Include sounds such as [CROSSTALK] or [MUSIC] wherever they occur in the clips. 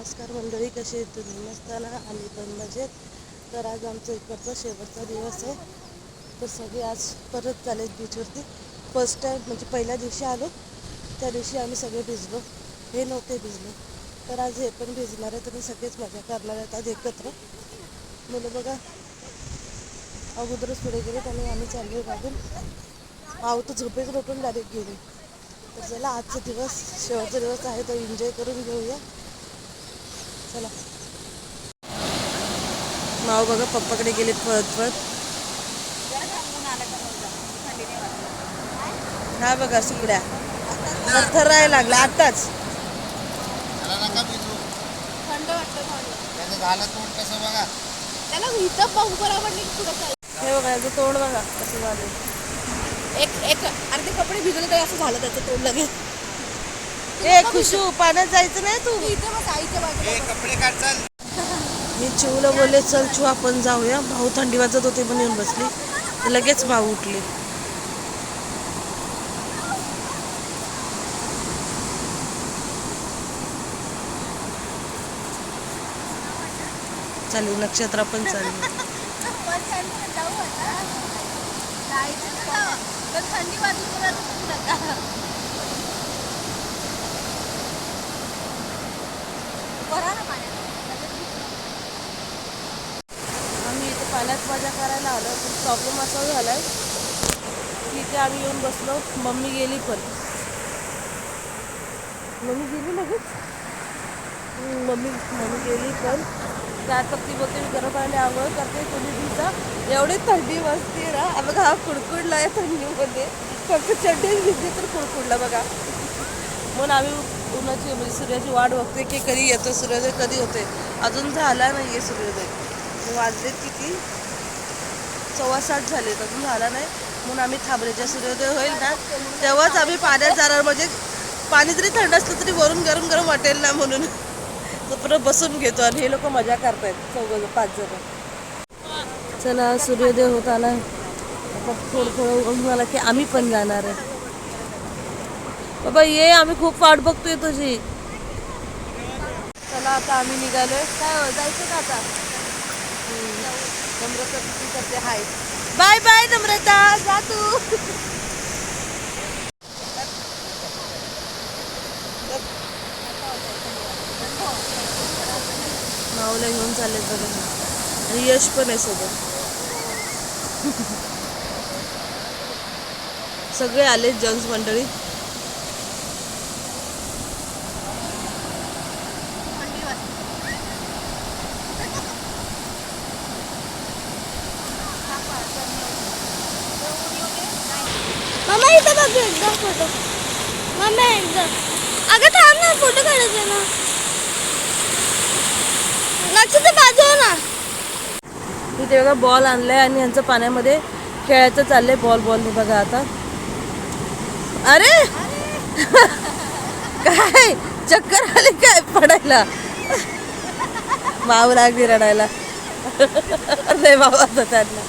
नमस्कार मंडळी कशी आहेत तुम्ही? ना? आम्ही पण मजेत. तर आज आमचा इकडचा शेवटचा दिवस आहे. तर सगळे आज परत चालेल बीचवरती फर्स्ट टाईम म्हणजे पहिल्या दिवशी आलो. त्या दिवशी आम्ही सगळे भिजलो. हे नव्हते भिजलो. तर आज हे पण भिजणार आहे. तर सगळेच मजा करणार आहेत आज एकत्र. मुलं बघा अगोदरच पुढे गेलेत आणि आम्ही चाललो मागून. आहो तर झोपेत रोपून डायरेक्ट गेले. तर चला आजचा दिवस शेवटचा दिवस आहे. तर एन्जॉय करून घेऊया. चला. नाव बघा पप्पाकडे गेलेत पळत पळत. हा बघा सुकड्या थर राहायला लागला आताच. त्याला नका भिजू थंड वाटतं थोडं. त्याचं झालं तोंड कसं बघा. त्याला इथं बंपर आवडली की पुढे चाल हे बघा याचं तोंड बघा कसं झालं एक एक अर्धे कपडे भिजले तरी असं झालं त्याचं तोंड लगेच. ए खुशू पाण्यात जायचं नाही तू? इथे मग आईच्या बाजूला कपडे काढ चल. मी चिवला बोलले चल चिव आपण जाऊया. भाऊ थंडी वाजत होते पण येऊन बसली. तर लगेच भाऊ उठले. चालू नक्षत्र पण चालू जाऊ आता. जायचं ना. तर थंडी मला नका. ना पाण्यात आम्ही इथे पाण्यात मजा करायला आलो. पण प्रॉब्लेम असा झाला की इथे आम्ही येऊन बसलो. मम्मी गेली पण. मम्मी गेली लगेच? मम्मी मम्मी गेली पण. त्यात ती बोलते मी गरम पाण्याने आंघोळ करते तुम्ही तिचा एवढी थंडी वाजते ना. बघा हा कुडकुडला आहे थंडीमध्ये. फक्त चड्डीच घेतली तर कुडकुडला बघा. म्हणून आम्ही उन्हाची म्हणजे सूर्याची वाट बघते की कधी येतो सूर्योदय कधी होते अजून झाला नाही आहे सूर्योदय वाजलेत किती सव्वा साठ झालेत अजून झाला नाही. म्हणून आम्ही थांबलेच्या सूर्योदय होईल ना तेव्हाच आम्ही पाण्यात जाणार. म्हणजे पाणी जरी थंड असलं तरी वरून गरम गरम वाटेल ना म्हणून. परत बसून घेतो आणि हे लोक मजा करतायत. चौघ पाच जण. चला सूर्योदय होत आला. थोडं थोडं मला की आम्ही पण जाणार आहे. बाबा ये आम्ही खूप वाट बघतोय तुझी. चला आता आम्ही निघालोय. काय हो, जायचं का आता? नम्रता किती करते हाय बाय बाय नम्रता. जा तू. माऊला घेऊन चालले बघा. आणि यश पण आहे सोबत. सगळे आले जंग्स मंडळी. इथं बघ एकदम फोटो मम्मी एकदम. अगं थांब ना फोटो काढायचा ना. नक्षत्र बाजू ना. इथे बघा बॉल आणलाय आणि यांचं पाण्यामध्ये खेळायचं चाललंय बॉल बॉल बघा आता. अरे! काय? चक्कर आली काय पडायला? माऊ लागली रडायला. नाही माऊ आता त्यांना.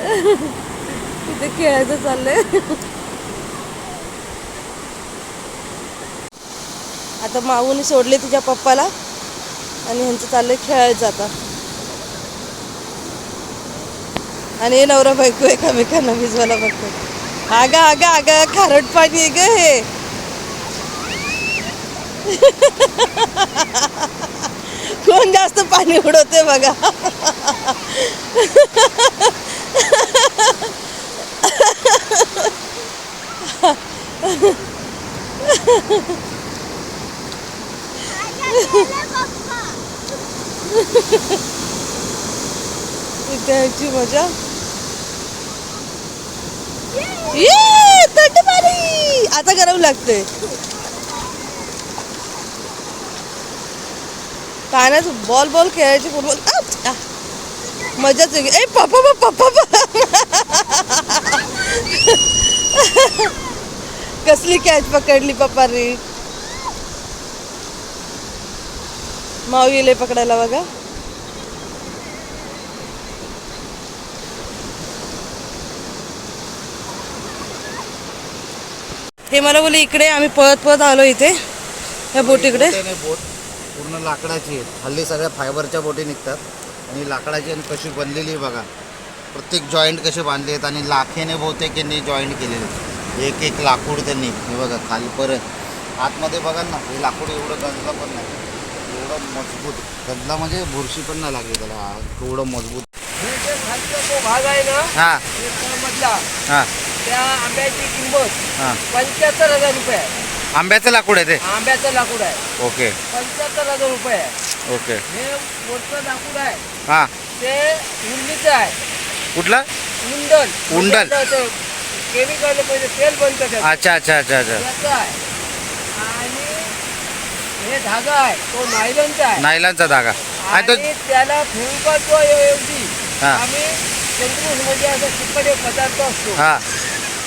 इथे खेळायचं चाललंय. आता माऊने सोडले तिच्या पप्पाला आणि ह्यांचं चाललंय खेळायचं आता. आणि हे नवरा बायको एकामेकांना भिजवायला बघतो आगा आगा आगा खारट पाणी आहे ग हे. कोण जास्त पाणी उडवते बघा. इथे मजा. ये थंड पाणी आता गरम लागते पाण्यात बॉल बॉल खेळायचे फुटबॉल मजाच वेगळी. ए पप्पा पप्पा पप्पा कसली कॅच पकडली पप्पानी? माऊ गेले पकडायला बघा. हे मला बोलले इकडे आम्ही पळत पळत आलो इथे ह्या बोटीकडे. बोट बोट पूर्ण लाकडाची आहे हल्ली सगळ्या फायबरच्या बोटी निघतात. आणि लाकडाची आणि कशी बनलेली आहे बघा. प्रत्येक जॉईंट कसे बांधले आहेत आणि लाखेने बहुतेक यांनी जॉईंट केलेले. एक एक लाकूड त्यांनी. हे बघा खालीपर्यंत आतमध्ये बघाल ना हे लाकूड एवढं गंजलं पण नाही. एवढं मजबूत. गंजला म्हणजे बुरशी पण नाही लागली त्याला. एवढं मजबूत. जे खालचा जो भाग आहे ना मधला त्या आंब्याची किंमत पंच्याहत्तर हजार रुपये आंब्याचं लाकूड आहे ते? आंब्याचं लाकूड आहे. ओके. पंच्याहत्तर हजार रुपये आहे. ओके. हे मोठं लाकूड आहे. हां. ते उंडीचं आहे. कुठलं? उंडल उंडल. केमिकल म्हणजे तेल बनतं त्याचं. अच्छा अच्छा अच्छा अच्छा. त्याचं आहे. आणि हे धागा आहे. तो नायलनचा आहे. नायलांचा धागा. आणि तो आणि त्याला फेविकॉलच्या ऐवजी हा. आम्ही सेंट्रूस म्हणजे असं चिकट एक पदार्थ असतो. हां.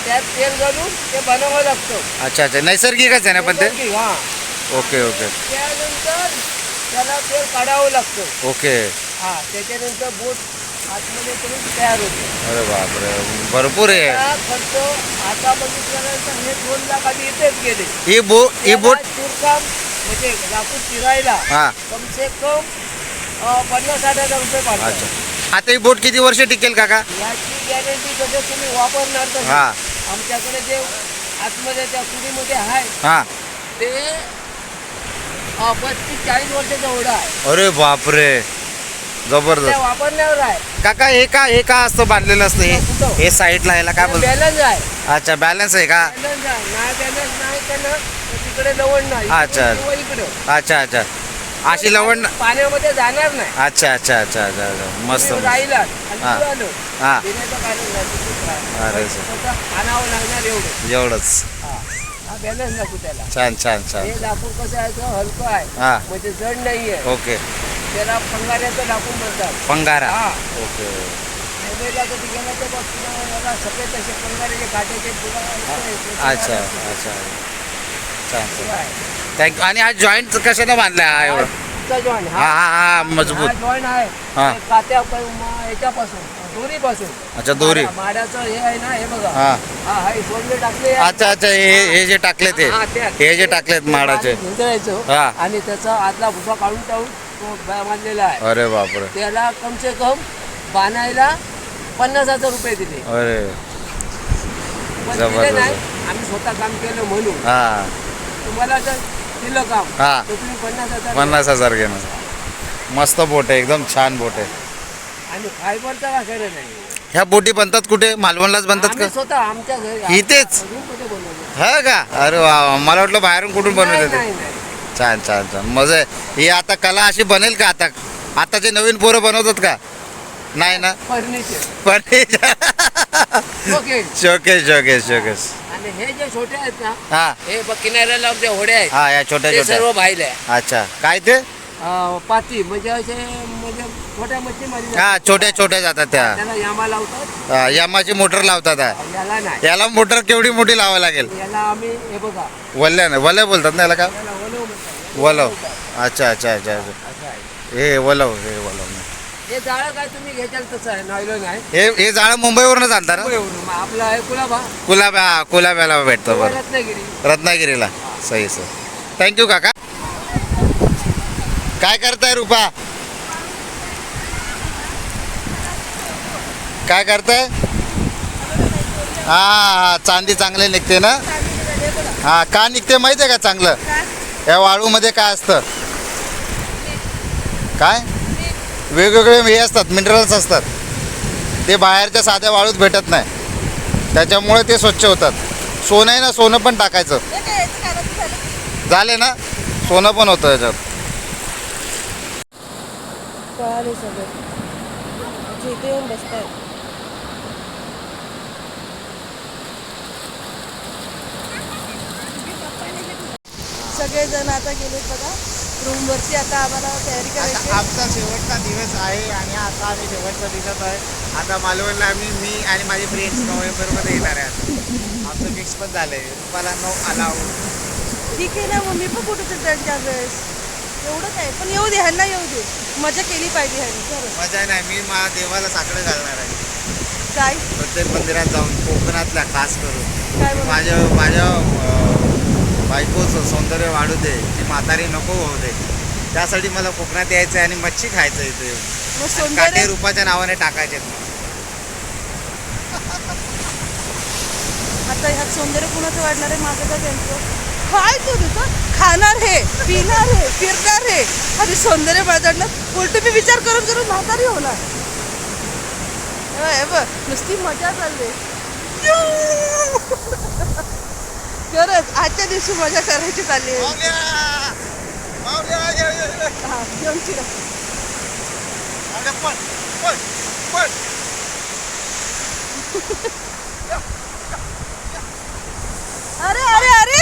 त्यात तेल घालून ते बनवावं लागतं. अच्छा अच्छा. नैसर्गिकच आहे ना पण ते? नैसर्गिक, हा. Okay okay. त्यानंतर त्याला तेल काढावं लागतं. ओके. हा त्याच्यानंतर बोट आतमध्ये करून तयार होते. अरे बापरे भरपूर आहे. त्या खर्च आता बघितल्यानंतर हे दोन लाख आधी इथेच गेले. ही बो ही बोट त्याला चिरकाम म्हणजे लाकूड चिरायला हां. कम से कम अं, पन्नास साठ हजार रुपये अच्छा. आता ही बोट किती वर्ष टिकेल काका? याची गॅरंटी कसं तुम्ही वापरणार तर हां. आमच्याकडे जे आतमध्ये त्या कुडीमध्ये आहे हां. ते पस्तीस चाळीस आहे. अरे बापरे. त्या जबरदस्त वापरण्यावर आहे. काका हे का हे का असतं बांधलेलं असतं? हे? हे साईडला ह्याला काय बोलतो? बॅलन्स आहे. अच्छा बॅलन्स आहे का? बॅलन्स आहे. नाही बॅलन्स नाही त्यानं तर तिकडे लवण नाही. अच्छा. इकडे किंवा इकडं. अच्छा अच्छा. अशी लवण पाण्यामध्ये जाणार नाही. अच्छा अच्छा अच्छा अच्छा अच्छा. मस्त तुम्ही मस्त. राहिला आणि हा. तू आलो. हां. देण्याचं कारण नाही तिथेच राहा. अरे फक्त आणावं लागणार एवढं. एवढंच. हा. हा बॅलन्स नको त्याला. छान छान छान. हे लाकूड कसं आहे असं हलकं आहे. म्हणजे जड नाही आहे. ओके. त्याला पंगाऱ्याचं लाकूड म्हणतात. पंगारा हा. ओके. मुंबईला कधी गेला तर बघ तुला याला सफेद असे पंगाऱ्याचे काट्याचे तुला इथे- अच्छा अच्छा. छान छान. थँक्यू आणि हा जॉईंट कशाने बांधलाय हा एवढं जॉईंट हा. हा हा मजबूत. हा जॉईंट आहे. हा. ते कात्या प- म- याच्यापासून. दोरीपासून अच्छा दोरी हे आहे ना हे बघा. हा. हा हा हे सोडले टाकले अच्छा अच्छा हे हे जे टाकले ते. हा, त्या- हे जे टाकलेत माडाचे हा. आणि त्याचा आतला भुसा काढून टाकून तो बा- बांधलेला आहे. अरे बापरे. त्याला कम से कम बांधायला पन्नास हजार रुपये दिले. अरे. पण दिले जबरदस्त. नाही. आम्ही स्वतः काम केलं म्हणून. हा. तुम्हाला जर दिलं काम हा. तर तुम्ही पन्नास हजार पन्नास हजार घेणं मस्त बोट आहे एकदम छान बोट आहे. आणि फायबरचा खरं नाही. ह्या बोटी बनतात कुठे? मालवणलाच बनतात आम्ही का? स्वतः आमच्या घरी इथेच? रूममध्ये हा का? अरे वा वा. मला वाटलं बाहेरून कुठून नाही बनवते ते. नाही नाही. छान छान छान. मजा आहे. ही आता कला अशी बनेल का आता? आताचे नवीन पोरं बनवतात का? नाही ना? फर्निचर. पण ओके शोकेस शोकेस शोकेस आणि हे जे छोटे आहेत ना हा. हे बघ किनाऱ्याला जे होडे आहेत हा या छोट्या ते छोट्या. सर्व बाहेर आहे. अच्छा. काय ते? पाती म्हणजे असे म्हणजे छोट्या मच्छी मारी हा छोट्या छोट्या जातात त्या. त्याला यामा लावतात. हा, यामाची मोटर लावतात हा. याला नाही. याला मोटर केवढी मोठी लावावी लागेल? याला आम्ही हे बघा. वल्ल्या ना वल्या बोलतात ना याला का? याला वलव म्हणतात. वलव. अच्छा अच्छा अच्छा अच्छा. असं आहे. हे वलव हे वलव. हे जाळं काय तुम्ही घ्याल तसं आहे? नायलॉन आहे. हे हे जाळं मुंबईवरूनच आणतात ना? एवढं. मग आपलं आहे कुलाबा. कुलाब्या हा, कुलाब्याला भेटतं बरं. रत्नागिरी. रत्नागिरीला. सही सर थँक्यू काका. काय करताय रुपा? काय करताय? हा हा चांदी चांगले निघते ना? हा का निघते माहिती आहे का चांगलं? या वाळूमध्ये काय असतं? काय? वेगवेगळे हे असतात मिनरल्स असतात. ते बाहेरच्या साध्या वाळूत भेटत नाही. त्याच्यामुळे ते स्वच्छ होतात. सोनं आहे ना सोनं पण टाकायचं. झाले ना? सोनं पण होतं याच्यात. कळाले सगळं अच्छा, इथे येऊन बसतायत सगळेजण आता गेलेत बघा. रूमवरची आता आम्हाला तयारी करायची आहे. आमचा शेवटचा दिवस आहे आणि आता आम्ही शेवटचा दिवस आहे. आता मालवणला आम्ही मी आणि माझे फ्रेंड्स नोव्हेंबरमध्ये येणार आहे आता. आमचं फिक्स पण झालं आहे रुपाला नो अलाव ठीक आहे ना मग मी पण कुठे त्यांच्या वेळेस एवढं काय? पण येऊ दे ह्यांना येऊ दे. मजा केली पाहिजे ह्यांनी मजा नाही मी मा देवाला साकडं घालणार आहे. काय? प्रत्येक मंदिरात जाऊन कोकणातल्या खास करून. काय? माझ्या माझ्या अं, बायकोचं सौंदर्य वाढू दे ती म्हातारी नको होऊ दे. त्यासाठी मला कोकणात यायचं आहे आणि मच्छी खायचं इथे येऊन. मग काटे सौंदर्य रूपाच्या नावाने टाकायचे. आता ह्यात सौंदर्य कुणाचं वाढणार आहे? माझं का त्यांचं? काय तू तिथं. खाणार हे पिणार हे फिरणार हे. आणि सौंदर्य वाढणार उलट मी विचार करून करून म्हातारी होणार. बघ, नुसती मजा चालली. खरंच आजच्या दिवशी मजा करायची चालली. हा, घेऊन. अरे अरे अरे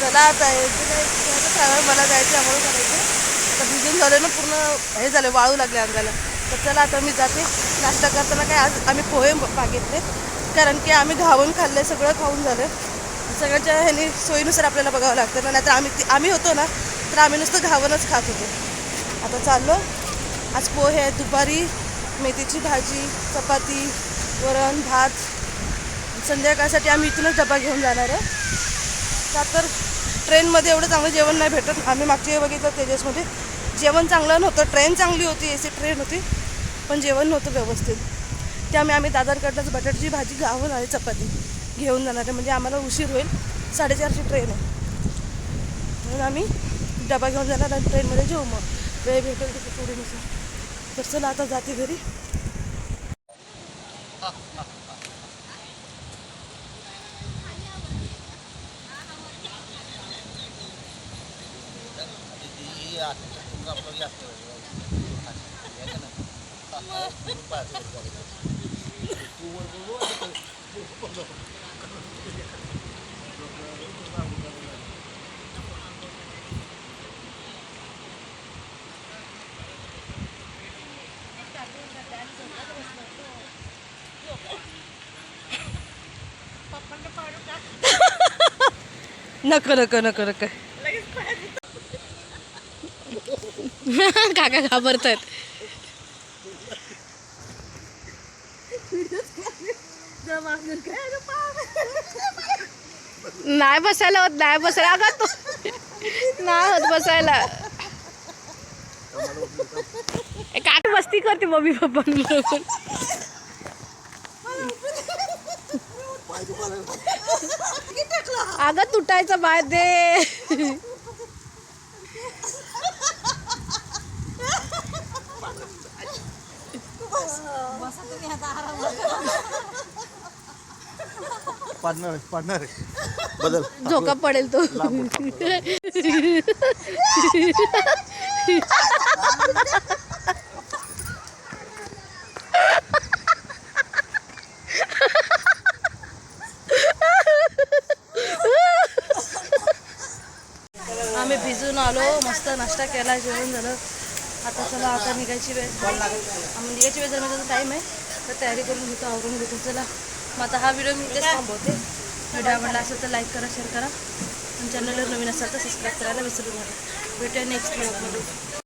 चला आता यायचं सांगा मला जायचं आम्हाला करायचं. तर भिजून झालं ना पूर्ण हे झालं वाळू लागले अंगाला. तर चला आता मी जाते. नाश्ता करताना काय आज आम्ही पोहे मागितले. कारण की आम्ही घावून खाल्ले सगळं खाऊन झालं. सगळ्यांच्या ह्यानी सोयीनुसार आपल्याला बघावं लागतं ना नाहीतर आम्ही आम्ही होतो ना तर आम्ही नुसतं घावनच खात होतो. आता चाललो. आज पोहे दुपारी मेथीची भाजी चपाती वरण भात. संध्याकाळसाठी आम्ही इथूनच डबा घेऊन जाणार आहे. का तर ट्रेनमध्ये एवढं चांगलं जेवण नाही भेटत. आम्ही मागचे बघितलं तेजसमध्ये. जेवण चांगलं नव्हतं. ट्रेन चांगली होती. ए सी ट्रेन होती. पण जेवण नव्हतं व्यवस्थित. त्यामुळे आम्ही दादरकडनंच बटाट्याची भाजी गावून आली चपाती घेऊन जाणार आहे. म्हणजे आम्हाला उशीर होईल. साडेचारची ट्रेन आहे. म्हणून आम्ही डबा घेऊन जाणार आणि ट्रेनमध्ये जेवू मग. वेळ भेटेल तिथे थोडीनुसार तर चला आता जाते घरी. नको नको नको नको. [LAUGHS] काका घाबरतायत. नाही बसायला होत नाही बसायला. अगं तू नाही होत बसायला. काट मस्ती करते मम्मी पप्पा अगं तुटायचं बाय दे. पार्टनर पार्टनर बदल. झोका पडेल तो. आम्ही भिजून आलो मस्त नाश्ता केला जेवण झालं. आता चला आता निघायची वेळ. आम्ही निघायची वेळ झाली टाईम आहे. तर तयारी करून घेतो आवरून घेतो. चला. मग आता हा व्हिडिओ मी इथेच थांबवते. व्हिडिओ आवडला असेल तर लाईक करा शेअर करा. आणि चॅनलवर नवीन असाल तर सबस्क्राईब करायला विसरू नका. भेटूया नेक्स्ट ब्लॉगमध्ये